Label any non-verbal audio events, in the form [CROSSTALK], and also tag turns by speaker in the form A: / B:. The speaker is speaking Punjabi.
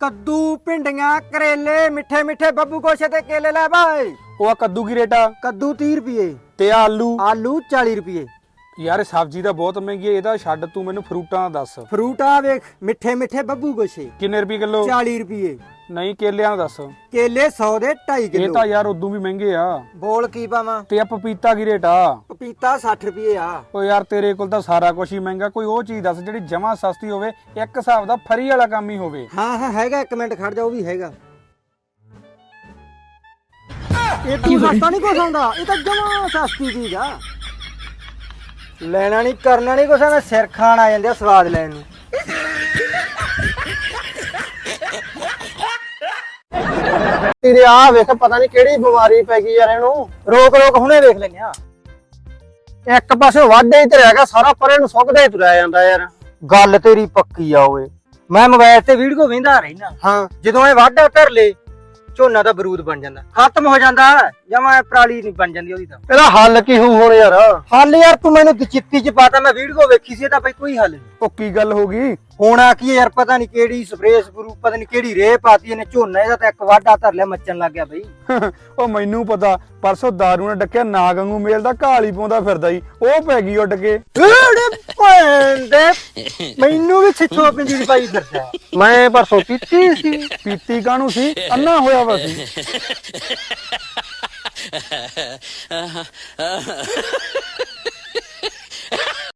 A: ਕੱਦੂ ਭਿੰਡੀਆਂ ਕਰੇਲੇ ਮਿੱਠੇ ਮਿੱਠੇ ਬੱਬੂ ਗੋਸ਼ੇ ਤੇ ਕੇਲੇ ਲੈ ਬਾਈ।
B: ਉਹ ਆ ਕੱਦੂ ਕੀ ਰੇਟ ਆ?
A: ਕੱਦੂ 30 ਰੁਪਏ
B: ਤੇ ਆਲੂ?
A: ਆਲੂ 40 ਰੁਪਏ
B: ਯਾਰ ਸਬਜ਼ੀ ਤਾਂ ਬਹੁਤ ਮਹਿੰਗੀ ਹੈ ਇਹਦਾ ਛੱਡ ਤੂੰ ਮੈਨੂੰ ਫਰੂਟਾਂ ਦਾ ਦੱਸ।
A: ਫਰੂਟ ਵੇਖ ਮਿੱਠੇ ਮਿੱਠੇ ਬੱਬੂ ਗੋਸ਼ੇ।
B: ਕਿੰਨੇ ਰੁਪਏ ਕਿਲੋ?
A: 40 ਰੁਪਏ
B: ਨਹੀਂ ਕੇਲਿਆਂ ਦਾ ਦੱਸ।
A: ਕੇਲੇ 100 ਦੇ 2.5
B: ਇਹ
A: ਕਿਲੋ
B: ਤਾਂ ਯਾਰ ਉਦੋਂ ਵੀ ਮਹਿੰਗੇ ਆ।
A: ਬੋਲ ਕੀ ਪਾਵਾਂ?
B: ਤੇ ਆ ਪਪੀਤਾ ਕੀ ਰੇਟ ਆ?
A: ਪਪੀਤਾ 60 ਰੁਪਏ ਆ।
B: ਓ ਯਾਰ ਤੇਰੇ ਕੋਲ ਤਾਂ ਸਾਰਾ ਕੁਝ ਹੀ ਮਹਿੰਗਾ। ਕੋਈ ਉਹ ਚੀਜ਼ ਦੱਸ ਜਿਹੜੀ ਜਮਾਂ ਸਸਤੀ ਹੋਵੇ ਇੱਕ ਹਿਸਾਬ ਦਾ ਫਰੀ ਵਾਲਾ ਕੰਮ ਹੀ ਹੋਵੇ।
A: ਹਾਂ ਹਾਂ ਹੈਗਾ ਇੱਕ ਮਿੰਟ ਖੜ ਜਾ ਉਹ ਵੀ ਹੈਗਾ। ਇਹ ਤੂੰ ਸਸਤਾ ਨਹੀਂ ਕੁਛ ਆਉਂਦਾ। ਇਹ ਤਾਂ ਜਮਾ ਸਸਤੀ ਚੀਜ਼ ਆ। ਲੈਣਾ ਨਹੀਂ ਕਰਨਾ ਨਹੀਂ ਕੁਛ ਐਵੇਂ ਸਿਰ ਖਾਣ ਆ ਜਾਂਦੇ ਆ ਸਵਾਦ ਲੈਣ ਨੂੰ।
C: ਤੇਰੇ ਆ ਵੇਖ ਪਤਾ ਨਹੀਂ ਕਿਹੜੀ ਬਿਮਾਰੀ ਪੈ ਗਈ ਯਾਰ ਇਹਨੂੰ।
A: ਰੋਕ ਰੋਕ ਹੁਣੇ ਵੇਖ ਲੈਨੇ ਆ
C: ਇੱਕ ਪਾਸੇ ਵਾਢੇ ਹੀ ਤੇ ਰਹਿ ਗਿਆ ਸਾਰਾ ਪਰੇ ਨੂੰ ਸੁੱਕਦਾ ਹੀ ਤੁਰਿਆ ਜਾਂਦਾ ਯਾਰ।
A: ਗੱਲ ਤੇਰੀ ਪੱਕੀ ਆ ਓਏ। ਮੈਂ ਮੋਬਾਈਲ ਤੇ ਵੀਡੀਓ ਵੇਂਦਾ ਰਹਿਣਾ
C: ਹਾਂ।
A: ਜਦੋਂ ਇਹ ਵਾਢਾ ਧਰ ਲੇ ਝੋਨਾ ਦਾ ਬਰੂਦ ਬਣ ਜਾਂਦਾ। ਖਤਮ ਹੋ ਜਾਂਦਾ ਜਮਾ ਪਰਾਲੀ ਨਹੀਂ ਬਣ ਜਾਂਦੀ ਉਹਦੀ ਤਾਂ।
C: ਇਹਦਾ ਹੱਲ ਕੀ ਹੋਊ ਹੁਣ ਯਾਰ?
A: ਹੱਲ ਯਾਰ ਤੂੰ ਮੈਨੂੰ ਚਿੱਤੀ ਚ ਪਾਤਾ ਮੈਂ ਵੀਡੀਓ ਵੇਖੀ ਸੀ ਇਹਦਾ ਬਈ ਕੋਈ ਹੱਲ ਨਹੀਂ।
B: ਉਹ ਕੀ ਗੱਲ ਹੋ ਗਈ?
A: ਹੋਣਾ ਕੀ ਹੈ ਯਾਰ ਪਤਾ ਨਹੀਂ ਕਿਹੜੀ ਸਪਰੇਅ ਸਪਰੂ ਪਤਾ ਨਹੀਂ ਕਿਹੜੀ ਰੇ ਪਾਤੀ ਇਹਨੇ ਝੋਨਾ ਇਹਦਾ ਤਾਂ ਇੱਕ ਵਾਢਾ ਧਰ ਲਿਆ ਮੱਚਣ ਲੱਗ ਗਿਆ ਬਈ। [LAUGHS]
B: ਉਹ ਮੈਨੂੰ ਪਤਾ ਪਰਸੋਂ ਦਾਰੂ ਨੇ ਡੱਕਿਆ ਨਾਗ ਵਾਂਗੂ ਮੇਲ ਦਾ ਘਾਲੀ ਪਾਉਂਦਾ ਫਿਰਦਾ ਈ ਉਹ ਪੈ ਗਈ ਉੱਡ ਕੇ।
A: ਭੈਣ ਦੇ ਮੈਨੂੰ ਵੀ ਛਿੱਛੋ ਪਿੰਜੀ ਪਾਈ ਫਿਰਦਾ
C: ਮੈਂ ਪਰਸੋਂ ਪੀਤੀ ਸੀ,
B: ਪੀਤੀ ਕਾਹਨੂੰ ਸੀ? ਅੰਨਾ ਹੋਇਆ ਵਾ ਸੀ।